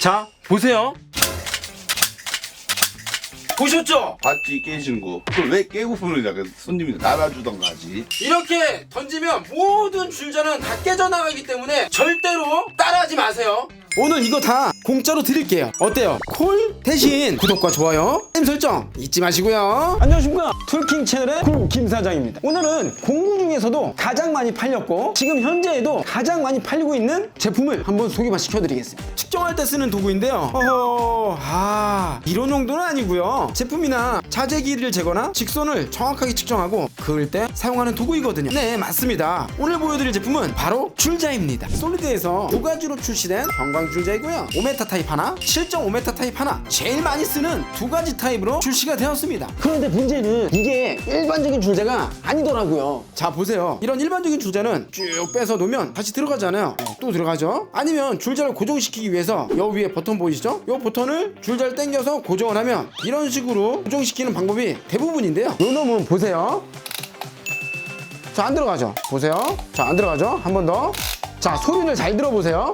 자 보세요 보셨죠? 봤지 깨지는 거. 그걸 왜 깨고 보는 약간 손님이 날아주던가 하지. 이렇게 던지면 모든 줄자는 다 깨져나가기 때문에 절대로 따라하지 마세요. 오늘 이거 다 공짜로 드릴게요. 어때요? 콜 대신 구독과 좋아요, 알림 설정 잊지 마시고요. 안녕하십니까 툴킹 채널의 굴김 사장입니다 오늘은 공구 중에서도 가장 많이 팔렸고 지금 현재에도 가장 많이 팔리고 있는 제품을 한번 소개만 시켜드리겠습니다 측정할 때 쓰는 도구인데요. 어허, 아, 이런 정도는 아니고요. 제품이나 자재 길이를 재거나 직선을 정확하게 측정하고 그을 때 사용하는 도구이거든요. 네, 맞습니다. 오늘 보여드릴 제품은 바로 줄자입니다. 솔리드에서 두 가지로 출시된 형광 줄자이고요. 5m 타입 하나, 7.5m 타입 하나, 제일 많이 쓰는 두 가지 타입으로 출시가 되었습니다. 그런데 문제는 이게 일반적인 줄자가 아니더라고요 자 보세요 이런 일반적인 줄자는 쭉 빼서 놓으면 다시 들어가잖아요 어, 또 들어가죠 아니면 줄자를 고정시키기 위해서 여 위에 버튼 보이시죠 이 버튼을 줄자를 당겨 서 고정을 하면 이런 식으로 고정시키는 방법이 대부분인데요. 요 놈은 보세요. 자 안 들어가죠. 보세요. 자 안 들어가죠? 한 번 더 자 소리를 잘 들어보세요.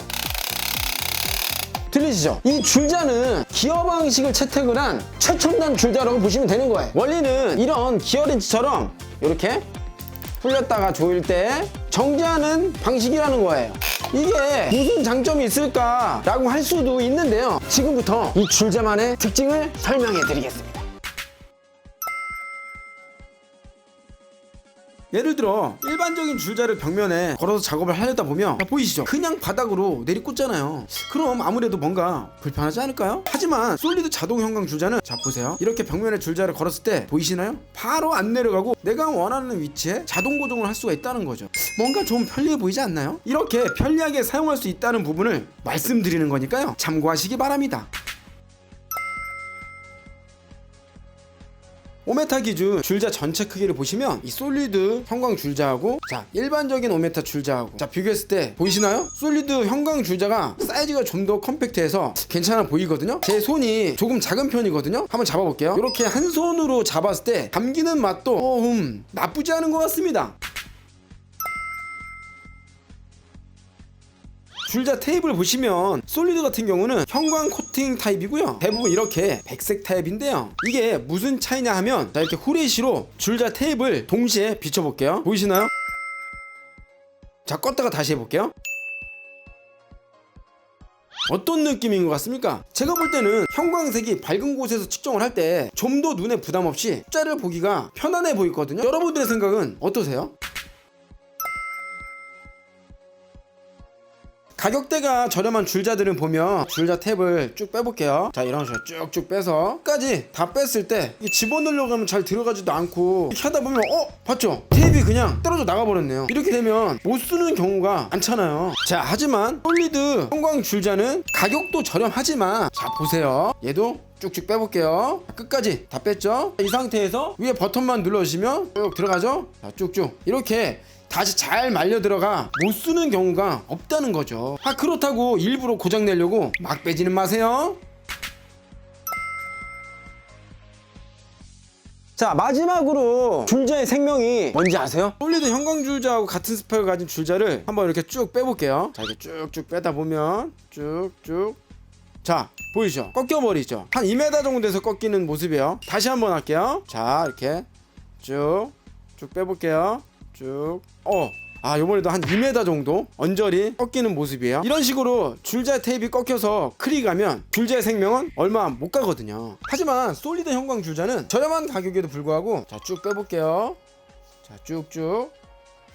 들리시죠? 이 줄자는 기어 방식을 채택을 한 최첨단 줄자라고 보시면 되는 거예요. 원리는 이런 기어 렌치처럼 이렇게 풀렸다가 조일 때 정지하는 방식이라는 거예요 이게 무슨 장점이 있을까라고 할 수도 있는데요. 지금부터 이 줄자만의 특징을 설명해 드리겠습니다 예를 들어 일반적인 줄자를 벽면에 걸어서 작업을 하려다 보면 자, 보이시죠? 그냥 바닥으로 내리꽂잖아요 그럼 아무래도 뭔가 불편하지 않을까요? 하지만 솔리드 자동 형광 줄자는 자 보세요 이렇게 벽면에 줄자를 걸었을 때 보이시나요? 바로 안 내려가고 내가 원하는 위치에 자동 고정을 할 수가 있다는 거죠 뭔가 좀 편리해 보이지 않나요? 이렇게 편리하게 사용할 수 있다는 부분을 말씀드리는 거니까요 참고하시기 바랍니다 5m 기준 줄자 전체 크기를 보시면 이 솔리드 형광 줄자하고 자 일반적인 5m 줄자하고 자 비교했을 때 보이시나요? 솔리드 형광 줄자가 사이즈가 좀 더 컴팩트해서 괜찮아 보이거든요? 제 손이 조금 작은 편이거든요? 한번 잡아볼게요. 이렇게 한 손으로 잡았을 때 감기는 맛도 어, 음, 나쁘지 않은 것 같습니다 줄자 테이블 보시면 솔리드 같은 경우는 형광 코팅 타입이고요 대부분 이렇게 백색 타입인데요 이게 무슨 차이냐 하면 자 이렇게 후레쉬로 줄자 테이블 동시에 비춰볼게요 보이시나요? 자 껐다가 다시 해볼게요 어떤 느낌인 것 같습니까? 제가 볼 때는 형광색이 밝은 곳에서 측정을 할 때 좀 더 눈에 부담 없이 숫자를 보기가 편안해 보이거든요 여러분들의 생각은 어떠세요? 가격대가 저렴한 줄자들은 보면 줄자 탭을 쭉 빼볼게요. 자 이런 식으로 쭉쭉 빼서 끝까지 다 뺐을 때 집어넣으려고 하면 잘 들어가지도 않고 이렇게 하다 보면 어? 봤죠? 탭이 그냥 떨어져 나가버렸네요. 이렇게 되면 못 쓰는 경우가 많잖아요. 자 하지만 솔리드 형광 줄자는 가격도 저렴하지만 자 보세요. 얘도 쭉쭉 빼볼게요. 자, 끝까지 다 뺐죠? 이 상태에서 위에 버튼만 눌러주시면 쭉 들어가죠? 자 쭉쭉. 이렇게 다시 잘 말려 들어가 못 쓰는 경우가 없다는 거죠. 아 그렇다고 일부러 고장 내려고 막 빼지는 마세요. 자 마지막으로 줄자의 생명이 뭔지 아세요? 솔리드 형광 줄자하고 같은 스펙을 가진 줄자를 한번 이렇게 쭉 빼볼게요. 자 이렇게 쭉쭉 빼다 보면 쭉쭉. 자 보이죠? 꺾여버리죠. 한 2m 정도 돼서 꺾이는 모습이에요. 다시 한번 할게요. 자 이렇게 쭉쭉 빼볼게요 쭉 어. 아 요번에도 한 2m 정도 언저리 꺾이는 모습이에요. 이런 식으로 줄자 테이프 꺾여서 크리 가면 줄자의 생명은 얼마 못 가거든요. 하지만 솔리드 형광 줄자는 저렴한 가격에도 불구하고 자 쭉 빼볼게요. 자 쭉쭉.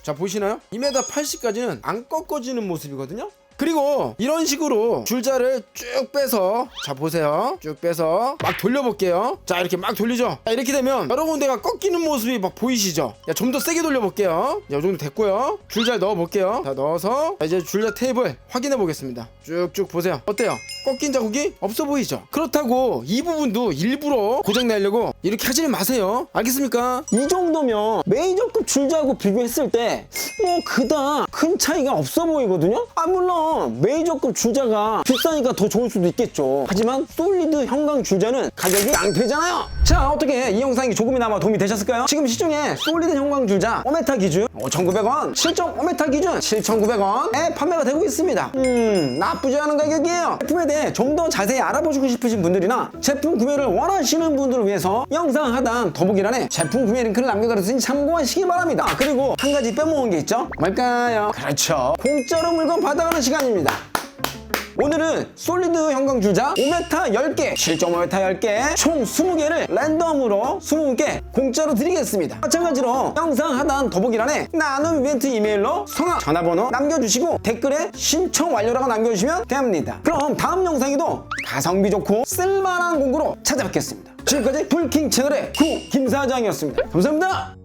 자 보시나요? 2m 80까지는 안 꺾어지는 모습이거든요 그리고 이런 식으로 줄자를 쭉 빼서 자 보세요. 쭉 빼서 막 돌려볼게요. 자 이렇게 막 돌리죠? 자 이렇게 되면 여러 군데가 꺾이는 모습이 막 보이시죠? 좀 더 세게 돌려볼게요. 이 정도 됐고요. 줄자 넣어볼게요. 자 넣어서 자, 이제 줄자 테이블 확인해 보겠습니다. 쭉쭉 보세요. 어때요 꺾인 자국이 없어 보이죠? 그렇다고 이 부분도 일부러 고장 내려고 이렇게 하지는 마세요. 알겠습니까? 이 정도면 메이저급 줄자하고 비교했을 때 뭐 그닥 큰 차이가 없어 보이거든요? 아 물론 메이저급 줄자가 비싸니까 더 좋을 수도 있겠죠. 하지만 솔리드 형광 줄자는 가격이 깡패잖아요. 자 어떻게 이 영상이 조금이나마 도움이 되셨을까요? 지금 시중에 솔리드 형광 줄자 5m 기준 5,900원 7.5m 기준 7,900원에 판매가 되고 있습니다. 음 나쁘지 않은 가격이에요. 제품에 대해 좀 더 자세히 알아보시고 싶으신 분들이나 제품 구매를 원하시는 분들을 위해서 영상 하단 더보기란에 제품 구매 링크를 남겨드렸으니 참고하시기 바랍니다. 아, 그리고 한 가지 빼먹은 게 있죠? 뭘까요? 그렇죠. 공짜로 물건 받아가는 시간입니다. 오늘은 솔리드 형광주자 5m 10개, 7.5m 10개, 총 20개를 랜덤으로 20개 공짜로 드리겠습니다. 마찬가지로 영상 하단 더보기란에 나눔 이벤트 이메일로 성함, 전화번호 남겨주시고 댓글에 신청 완료라고 남겨주시면 됩니다. 그럼 다음 영상에도 가성비 좋고 쓸만한 공구로 찾아뵙겠습니다. 지금까지 불킹 채널의 구 김사장이었습니다. 감사합니다.